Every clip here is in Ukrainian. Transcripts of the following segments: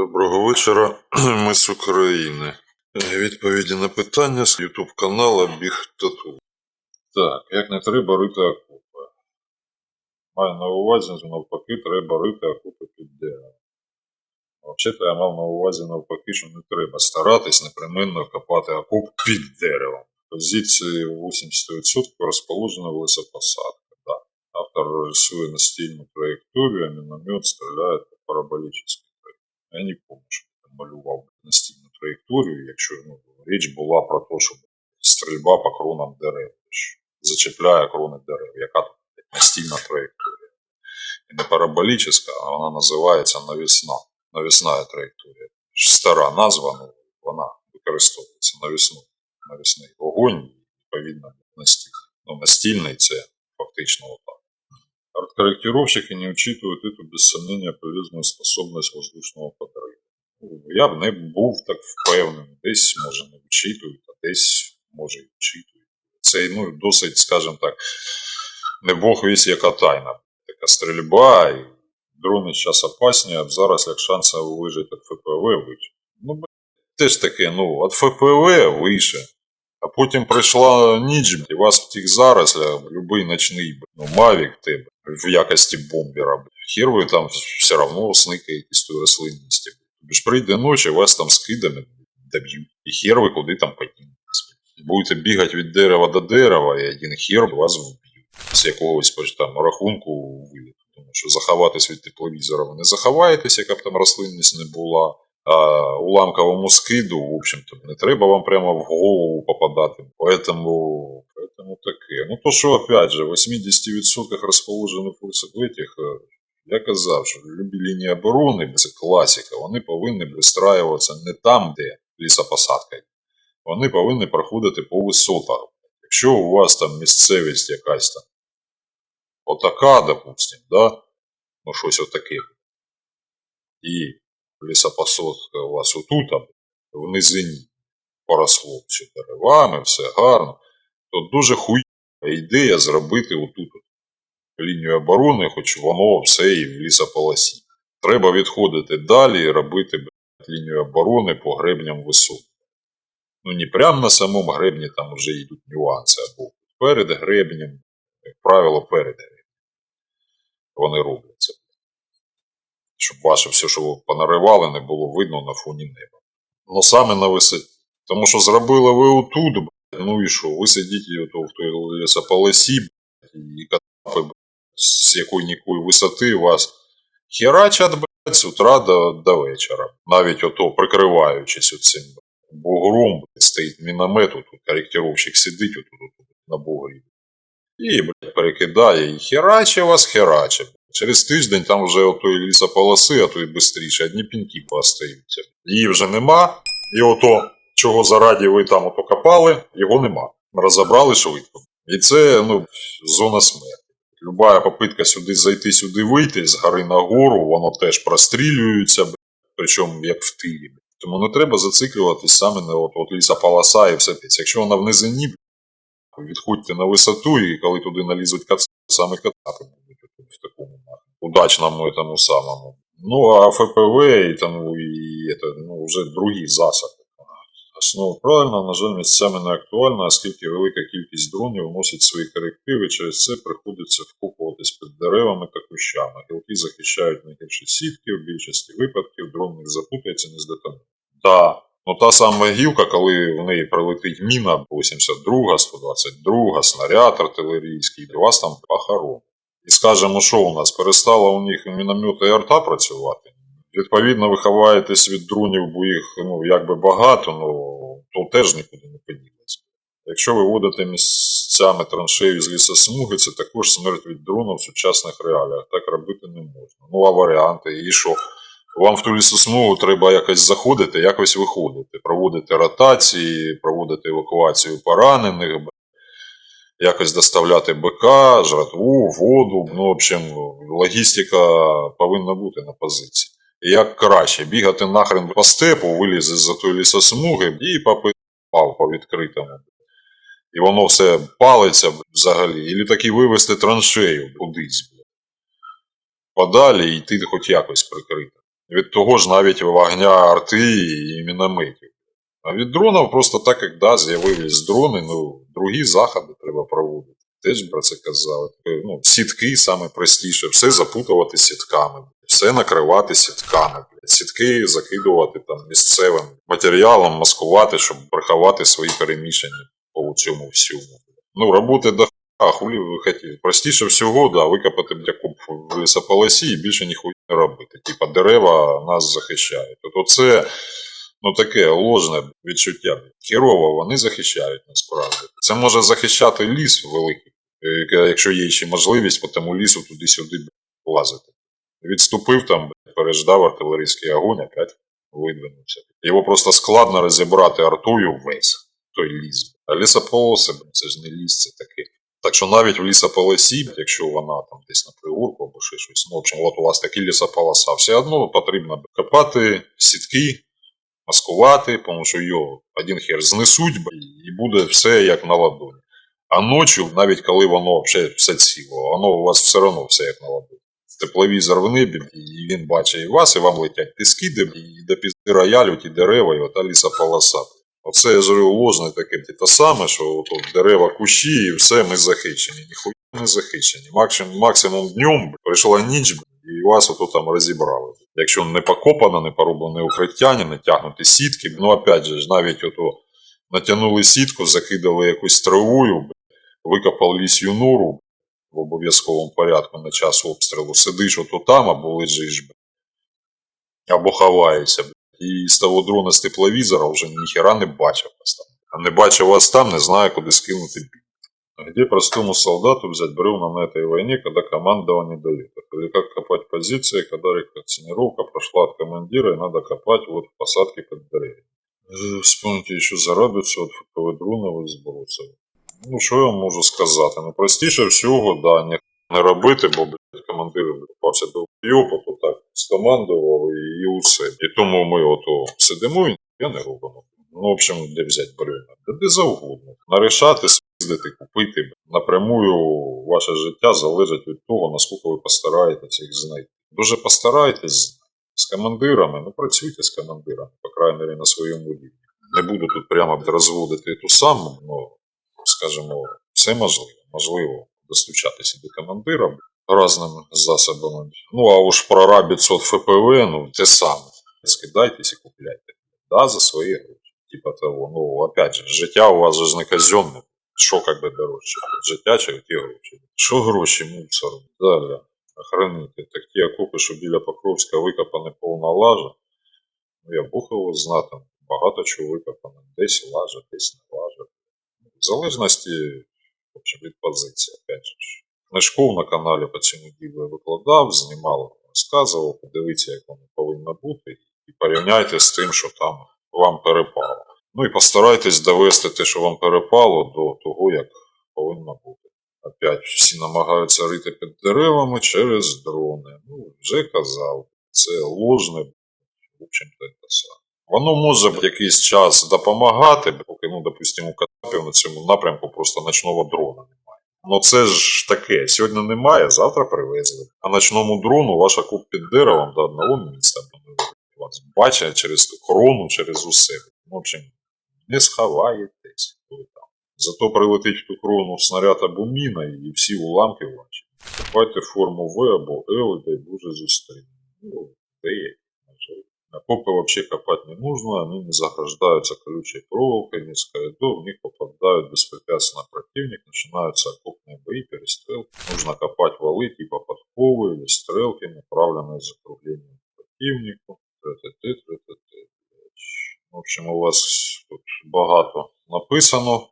Доброго вечора, ми з України. Відповіді на питання з Ютуб канала Біг Тату. Так, як не треба рити окопи. Маю на увазі, що навпаки, треба рити окопи під деревом. Взагалі, я мав на увазі навпаки, що не треба старатись непременно копати окоп під деревом. Позиції 80% розположена лесопосадка. Да. Автор рисує настільну траєкторію, а міномет стріляє по параболічній я не помню, малював настільну траєкторію, якщо ну, річ була про те, що стрільба по кронам дерев, зачепляє крони дерев, яка тут настільна траєкторія. І не параболічна, а вона називається навісна. Навісна траєкторія. Стара назва, ну, вона використовується навісно. Навісний вогонь, відповідно, настільний. Ну, настільний це фактично отак. Арткорректировщики не учитывают эту, без сомнения, полезную способность воздушного подрыва. Ну, Я б не був так впевнений. Десь, може, не вчитують, а десь, може, і вчитують. Це, ну, досить, скажімо так, не Бог вісь яка тайна. Така стрільба, і дрони зараз опасні, а зараз як шанси вижити від ФПВ вийти. Ну, б**, теж таке, ну, від ФПВ вище. А потім прийшла ніч, і вас в тих зарослях, любий ночний б**, ну, мавік тебе в якості бомбера. б**. Хер ви там все одно сникаєтесь тої рослинності. Тобі ж прийде ночі, вас там скидами доб'ють. І хер ви куди там подінетесь. Будете бігати від дерева до дерева, і один хер вас вб'ють. З якогось там рахунку виліту. Тому що заховатись від тепловізора ви не заховаєтесь, яка б там рослинність не була. А уламковому скиду, в общем-то, не треба вам прямо в голову попадати. Поэтому, поэтому таке. Ну то що, опять же, в 80% розположених в этих, е, я казав, що любі лінії оборони, це класика, вони повинні вистраюватися не там, де лісопосадка. Вони повинні проходити по висотах. Якщо у вас там місцевість якась там отака, допустим, да? ну щось отаке. І лісопосадка у вас отут, в низині поросло все деревами, все гарно, то дуже хуйова ідея зробити отут лінію оборони, хоч воно все і в лісополосі. Треба відходити далі і робити лінію оборони по гребням висот. Ну, не прямо на самому гребні, там вже йдуть нюанси, або перед гребнем, як правило, перед гребнем. Вони роблять це щоб ваше все, що ви понаривали, не було видно на фоні неба. Ну саме на висоті. Тому що зробили ви отут, ну і що, ви сидите ото в той лісополосі, блядь, і катапи, з якої-нікої висоти вас херачать, блядь, з утра до, до вечора. Навіть ото прикриваючись оцим бугром, блядь, стоїть міномет, тут корректировщик сидить отут, отут на бугрі. І, блядь, перекидає, і хераче вас, хераче. Через тиждень там вже отої лісополоси, а то й швидше, одні піньки поостаються. Її вже нема, і ото, чого зараді ви там ото копали, його нема. Розібрали швидко. І це ну, зона смерті. Люба попитка сюди зайти, сюди вийти, з гори на гору, воно теж прострілюється, причому як в тилі. Тому не треба зациклюватись саме на от, от лісополоса і все те. Якщо вона в низині, відходьте на висоту, і коли туди налізуть кацапи, саме кацапи будуть в такому удачному этому самому. Ну, а ФПВ і тому і это, ну, вже другі засоби. Основа правильно, на жаль, місцями не актуальна, оскільки велика кількість дронів вносить свої корективи, через це приходиться вкопуватись під деревами та кущами. Гілки захищають найгірші сітки, в більшості випадків дрон не запутається, не здетонує. Да. Ну та сама гілка, коли в неї прилетить міна 82, 122, снаряд артилерійський, і вас там похорон. І скажемо, що у нас перестало у них міномети і арта працювати. Відповідно, ви ховаєтесь від дронів, бо їх ну, якби багато, ну, то теж нікуди не поділиться. Якщо ви водите місцями траншею з лісосмуги, це також смерть від дрона в сучасних реаліях. Так робити не можна. Ну, а варіанти, і що? Вам в ту лісосмугу треба якось заходити, якось виходити, проводити ротації, проводити евакуацію поранених, якось доставляти БК, жратву, воду. Ну, в общем, логістика повинна бути на позиції. Як краще бігати нахрен по степу, вилізти з-за тої лісосмуги і попити пав по відкритому. І воно все палиться взагалі. І таки вивезти траншею кудись. Подалі і йти хоч якось прикрити. Від того ж навіть вогня арти і мінометів. А від дронів просто так, як да, з'явились дрони, ну, другі заходи треба проводити. Теж про це казали. Е, Ну, сітки саме простіше, все запутувати сітками, все накривати сітками, сітки закидувати там місцевим матеріалом, маскувати, щоб приховати свої переміщення по цьому всьому. Ну, роботи до а хулі ви хотіли. Простіше всього, да, викопати бляку в лісополосі і більше ніхуя не робити. Типа дерева нас захищають. От оце ну таке ложне відчуття. Хірово вони захищають насправді. Це може захищати ліс великий, е, якщо є ще можливість по тому лісу туди-сюди лазити. Відступив там, переждав артилерійський огонь, опять видвинувся. Його просто складно розібрати артою весь той ліс. А лісополоси, це ж не ліс, це таке. Так що навіть в лісополосі, якщо вона там десь на пригорку або ще щось, ну, в общем, от у вас такі лісополоса, все одно потрібно копати сітки, маскувати, тому що його один хер знесуть і буде все як на ладоні. А ночі, навіть коли воно взагалі все ціло, воно у вас все одно все як на ладоні. Тепловізор в небі, і він бачить і вас, і вам летять тиски, де і до пізди роялю, ті дерева, і ота лісополоса. Оце я жую ложне таке те саме, що от, дерева кущі і все ми захищені. Ніхуя не захищені. Максимум, максимум днем прийшла ніч і вас ото там розібрали. Якщо не покопано, не пороблене укриття, не натягнуті сітки, ну опять же, навіть ото натягнули сітку, закидали якусь травою, викопав ліс юнуру б, в обов'язковому порядку на час обстрілу, сидиш ото там або лежиш, або ховаєшся. І з того дрона з тепловізора вже ніхера не бачив вас там. А не бачив вас там, не знаю, куди скинути бій. Где простому солдату взять бревна на этой войне, когда командование дает? Или как копать позиции, когда рекоцинировка прошла от командира и надо копать вот в посадке под деревья? Вспомните еще заробиться от ФПВ дронів і збросів. Ну, що я можу сказати? Ну, простіше всього, да, ні не робити, бо блядь, командир попався до йопу, то так скомандував і, і усе. І тому ми ото сидимо і я не робимо. Ну, в общем, де взяти бревна? Де, де завгодно. Нарішати, спіздити, купити. Напрямую ваше життя залежить від того, наскільки ви постараєтесь їх знайти. Дуже постарайтесь з командирами, ну працюйте з командирами, по крайній мірі, на своєму рівні. Не буду тут прямо розводити ту саму, ну, скажімо, все можливо. Можливо достучатися до командира разними засобами. Ну, а уж прора 500 ФПВ, ну, те саме. Скидайтесь і купляйте. Да, за свої гроші. Типа того, ну, опять же, життя у вас же не казенне. Що как би дорожче? Життя чи ті гроші? Що гроші мусор? Далі. Охранити. Такі окопи, що біля Покровська викопане повна лажа. Ну, я Бог знати, багато чого викопано. Десь лажа, десь не лажа. Залежності в общем, від позиції, опять же. Книжков на каналі по цьому ділу викладав, знімав, розказував, подивіться, як воно повинно бути, і порівняйте з тим, що там вам перепало. Ну і постарайтесь довести те, що вам перепало, до того, як повинно бути. Опять всі намагаються рити під деревами через дрони. Ну, вже казав, це ложне, в общем-то, це саме. Воно може в якийсь час допомагати, поки, ну, допустимо, у Катапів на цьому напрямку просто ночного дрона немає. Ну це ж таке, сьогодні немає, завтра привезли. А ночному дрону ваша куб під деревом до одного вони вас бачать через корону, через усе. В общем, не сховаєтесь. Зато прилетить в ту крону снаряд або міна і всі уламки ваші. Купайте форму В або Л дай Боже зустріне. Ну, де є. Окопы вообще копать не нужно, они не заграждаются колючей проволокой, низкая до, в них попадают беспрепятственно противник, начинаются окопные бои, перестрелки. Нужно копать валы типа подковы или стрелки, направленные закруглением к противнику. Тре-те-те, тре-те-те. В общем, у вас тут багато написано.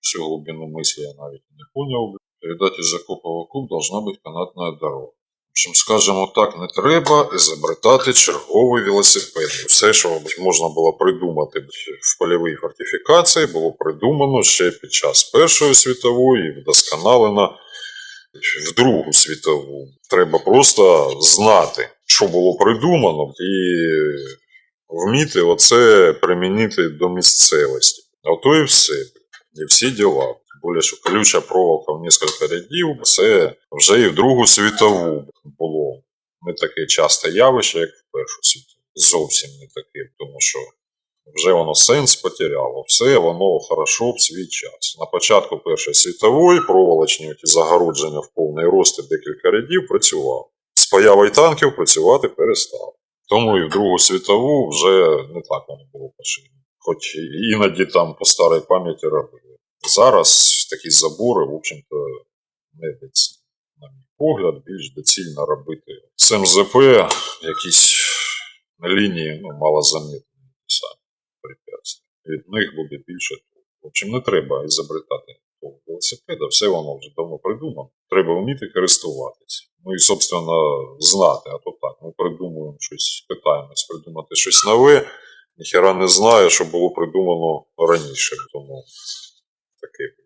Всю глубину мысли я навіть не понял. Передать из окопа в окоп должна быть канатная дорога. В общем, скажімо так, не треба ізобретати черговий велосипед. Все, що можна було придумати в польовій фортифікації, було придумано ще під час Першої світової і вдосконалено в Другу світову. Треба просто знати, що було придумано, і вміти оце примінити до місцевості. Ото і все. І всі діла. Що колюча проволока в кілька рядів, це вже і в Другу світову було. Не таке часте явище, як в Першу світову. Зовсім не таким, тому що вже воно сенс потеряло. Все воно хорошо в свій час. На початку Першої світової проволочні ті загородження в повний рост і декілька рядів працював. З появою танків працювати перестав. Тому і в Другу світову вже не так воно було поширено. Хоч іноді там по старій пам'яті робили. Зараз такі забори, в общем-то, не доцільно. На мій погляд, більш доцільно робити з МЗП якісь лінії ну, малозамітні самі препятствия. Від них буде більше. толку. В общем, не треба ізобретати того велосипеда, все воно вже давно придумано. Треба вміти користуватися. Ну і, собственно, знати, а то так, ми придумуємо щось, питаємось придумати щось нове, ніхера не знає, що було придумано раніше. Тому таких